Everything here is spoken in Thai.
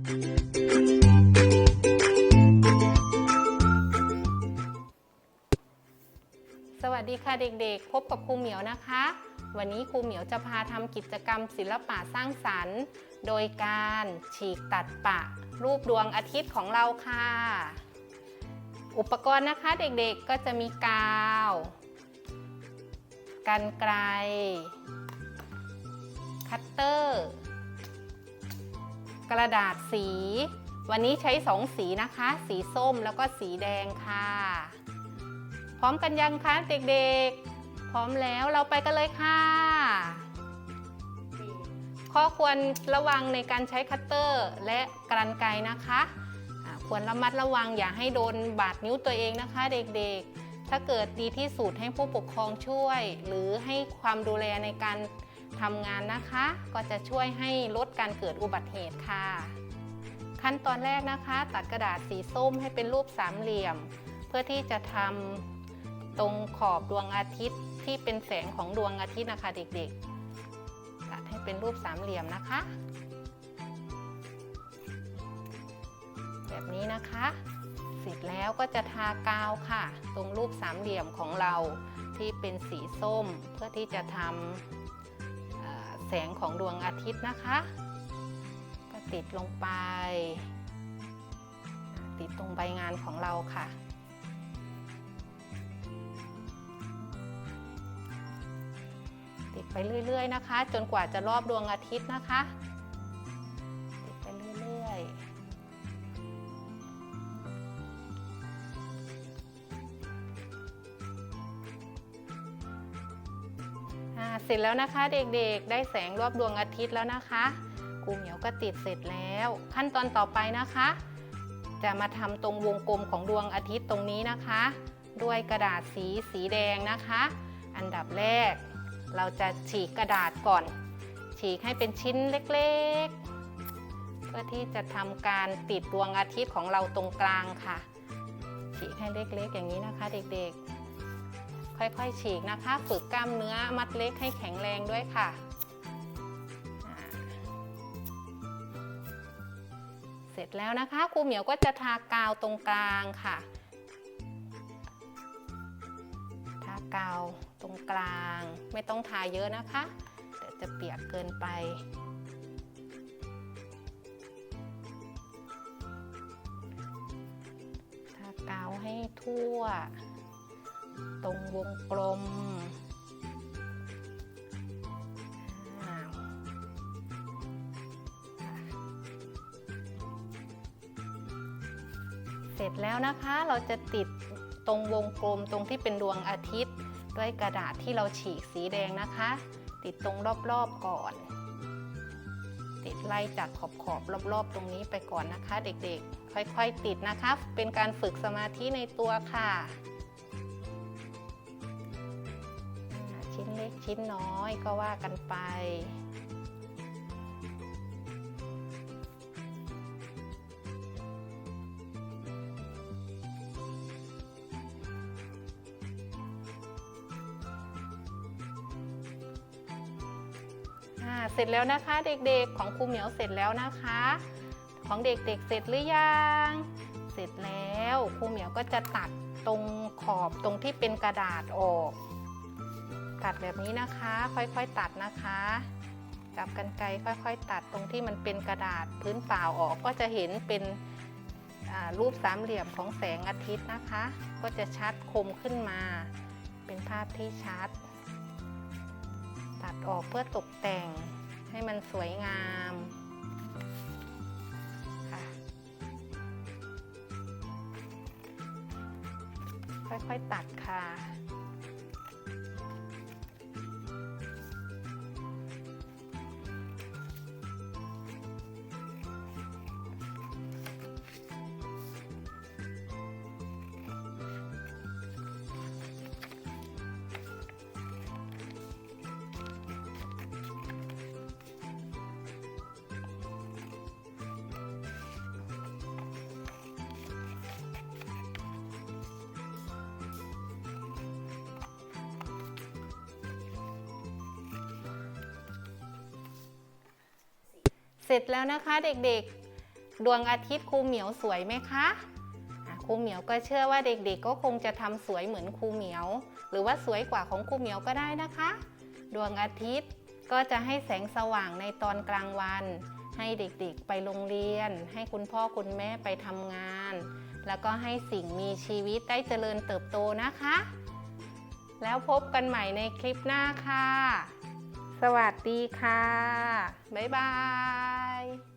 สวัสดีค่ะเด็กๆ พบกับครูเหมียวนะคะ วันนี้ครูเหมียวจะพาทำกิจกรรมศิลปะสร้างสรรค์ โดยการฉีกตัดปะ รูปดวงอาทิตย์ของเราค่ะ อุปกรณ์นะคะเด็กๆก็จะมีกาวกันไกล คัตเตอร์ กระดาษสี วันนี้ใช้สองสีนะคะ สีส้มแล้วก็สีแดงค่ะ พร้อมกันยังคะเด็กๆ พร้อมแล้วเราไปกันเลยค่ะ ข้อควรระวังในการใช้คัตเตอร์และกรรไกรนะคะควรระมัดระวังอย่าให้โดนบาดนิ้วตัวเองนะคะ เด็กๆ ถ้าเกิดดีที่สุดให้ผู้ปกครองช่วย หรือให้ความดูแลในการ ทำงานนะคะ ก็จะช่วยให้ลดการเกิดอุบัติเหตุค่ะ ขั้นตอนแรกนะคะ ตัดกระดาษสีส้มให้เป็นรูปสามเหลี่ยม เพื่อที่จะทำตรงขอบดวงอาทิตย์ที่เป็นแสงของดวงอาทิตย์นะคะเด็กๆ ตัดให้เป็นรูปสามเหลี่ยมนะคะ แบบนี้นะคะเสร็จแล้วก็จะทากาวค่ะ ตรงรูปสามเหลี่ยมของเราที่เป็นสีส้มเพื่อที่จะทำ แสงของดวงอาทิตย์นะคะ ก็ติดลงไป ติดตรงใบงานของเราค่ะ ติดไปเรื่อยๆนะคะ จนกว่าจะรอบดวงอาทิตย์นะคะ เสร็จแล้วนะคะเด็กๆ ได้แสงรอบดวงอาทิตย์แล้วนะคะครูเหมียวก็ติดเสร็จแล้ว ขั้นตอนต่อไปนะคะ จะมาทำตรงวงกลมของดวงอาทิตย์ตรงนี้นะคะ ด้วยกระดาษสีสีแดงนะคะ อันดับแรก เราจะฉีกกระดาษก่อน ฉีกให้เป็นชิ้นเล็กๆ เพื่อที่จะทำการติดดวงอาทิตย์ของเราตรงกลางค่ะ ฉีกให้เล็กๆ อย่างนี้นะคะ เด็กๆ ค่อยๆ ฉีกนะคะ ฝึกกล้ามเนื้อมัดเล็กให้แข็งแรงด้วยค่ะ เสร็จแล้วนะคะครูเหมียวก็จะทากาวตรงกลางค่ะ ทากาวตรงกลาง ไม่ต้องทาเยอะนะคะ เดี๋ยวจะเปียกเกินไปทากาวให้ทั่ว ตรงวงกลมเสร็จแล้วนะคะเราจะติดตรงวงกลมตรงที่เป็นดวงอาทิตย์ ด้วยกระดาษที่เราฉีกสีแดงนะคะ ติดตรงรอบๆก่อน ติดไล่จากขอบๆรอบๆ ตรงนี้ไปก่อนนะคะ เด็กๆ ค่อยๆติดนะคะ เป็นการฝึกสมาธิในตัวค่ะ ชิ้นน้อยก็ว่ากันไป เสร็จแล้วนะคะเด็กๆของครูเหมียวเสร็จแล้วนะคะ ของเด็กๆเสร็จหรือยัง เสร็จแล้วครูเหมียวก็จะตัดตรงขอบตรงที่เป็นกระดาษออก ตัดแบบนี้นะคะ ค่อยๆตัดนะคะจับกันไกรค่อยๆ ตัดตรงที่มันเป็นกระดาษพื้นเปล่าออกก็จะเห็นเป็นรูปสามเหลี่ยมของแสงอาทิตย์นะคะ ก็จะชัดคมขึ้นมา เป็นภาพที่ชัด ตัดออกเพื่อตกแต่งให้มันสวยงามค่ะค่อยๆตัดค่ะ สร็จแล้วนะคะเด็กๆ ดวงอาทิตย์ครูเหมียวสวยไหมคะอะครูเหมียวก็เชื่อว่าเด็กๆ ก็คงจะทำสวยเหมือนครูเหมียว หรือว่าสวยกว่าของครูเหมียวก็ได้นะคะ ดวงอาทิตย์ก็จะให้แสงสว่างในตอนกลางวัน ให้เด็กๆ ไปโรงเรียน ให้คุณพ่อคุณแม่ไปทำงาน แล้วก็ให้สิ่งมีชีวิตได้เจริญเติบโตนะคะ แล้วพบกันใหม่ในคลิปหน้าค่ะ สวัสดีค่ะ บ๊ายบาย